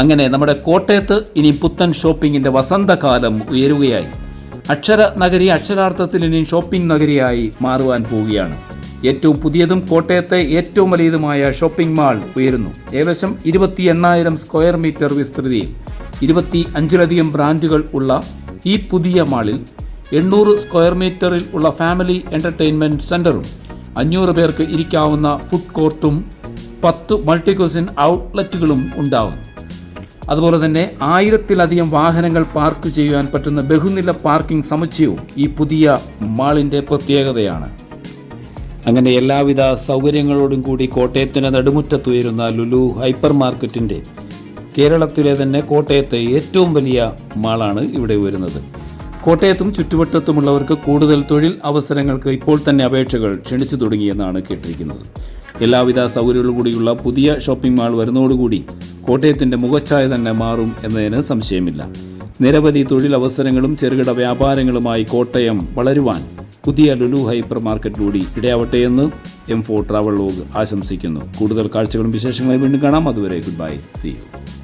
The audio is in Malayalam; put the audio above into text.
അങ്ങനെ നമ്മുടെ കോട്ടയത്ത് ഇനി പുത്തൻ ഷോപ്പിങ്ങിന്റെ വസന്തകാലം ഉയരുകയായി. അക്ഷര നഗരി അക്ഷരാർത്ഥത്തിൽ ഇനി ഷോപ്പിംഗ് നഗരിയായി മാറുവാൻ പോവുകയാണ്. ഏറ്റവും പുതിയതും കോട്ടയത്തെ ഏറ്റവും വലിയതുമായ ഷോപ്പിംഗ് മാൾ ഉയരുന്നു. ഏകദേശം ഇരുപത്തി എണ്ണായിരം സ്ക്വയർ മീറ്റർ വിസ്തൃതിയിൽ ഇരുപത്തി അഞ്ചിലധികം ബ്രാൻഡുകൾ ഉള്ള ഈ പുതിയ മാളിൽ എണ്ണൂറ് സ്ക്വയർ മീറ്ററിൽ ഉള്ള ഫാമിലി എന്റർടൈൻമെന്റ് സെന്ററും അഞ്ഞൂറ് പേർക്ക് ഇരിക്കാവുന്ന ഫുഡ് കോർട്ടും പത്ത് മൾട്ടിക്വസിൻ ഔട്ട്ലെറ്റുകളും ഉണ്ടാവും. അതുപോലെ തന്നെ ആയിരത്തിലധികം വാഹനങ്ങൾ പാർക്ക് ചെയ്യുവാൻ പറ്റുന്ന ബഹുനില പാർക്കിംഗ് സമുച്ചയവും ഈ പുതിയ മാളിന്റെ പ്രത്യേകതയാണ്. അങ്ങനെ എല്ലാവിധ സൗകര്യങ്ങളോടും കൂടി കോട്ടയത്തിന് നടുമുറ്റത്തുയരുന്ന ലുലു ഹൈപ്പർ മാർക്കറ്റിന്റെ കേരളത്തിലെ തന്നെ കോട്ടയത്തെ ഏറ്റവും വലിയ മാളാണ് ഇവിടെ വരുന്നത് കോട്ടയത്തും ചുറ്റുവട്ടത്തുമുള്ളവർക്ക് കൂടുതൽ തൊഴിൽ അവസരങ്ങൾക്ക് ഇപ്പോൾ തന്നെ അപേക്ഷകൾ ക്ഷണിച്ചു തുടങ്ങിയെന്നാണ് കേട്ടിരിക്കുന്നത്. എല്ലാവിധ സൗകര്യങ്ങളും കൂടിയുള്ള പുതിയ ഷോപ്പിംഗ് മാൾ വരുന്നതോടുകൂടി കോട്ടയത്തിന്റെ മുഖച്ഛായ തന്നെ മാറും എന്നതിന് സംശയമില്ല. നിരവധി തൊഴിലവസരങ്ങളും ചെറുകിട വ്യാപാരങ്ങളുമായി കോട്ടയം വളരുവാൻ പുതിയ ലുലു ഹൈപ്പർ മാർക്കറ്റിലൂടെ ഇടയാവട്ടെ എന്ന് എം ഫോർ ട്രാവൽ ലോഗ് ആശംസിക്കുന്നു. കൂടുതൽ കാഴ്ചകളും വിശേഷങ്ങളും വീണ്ടും കാണാം. അതുവരെ ഗുഡ് ബൈ സി യു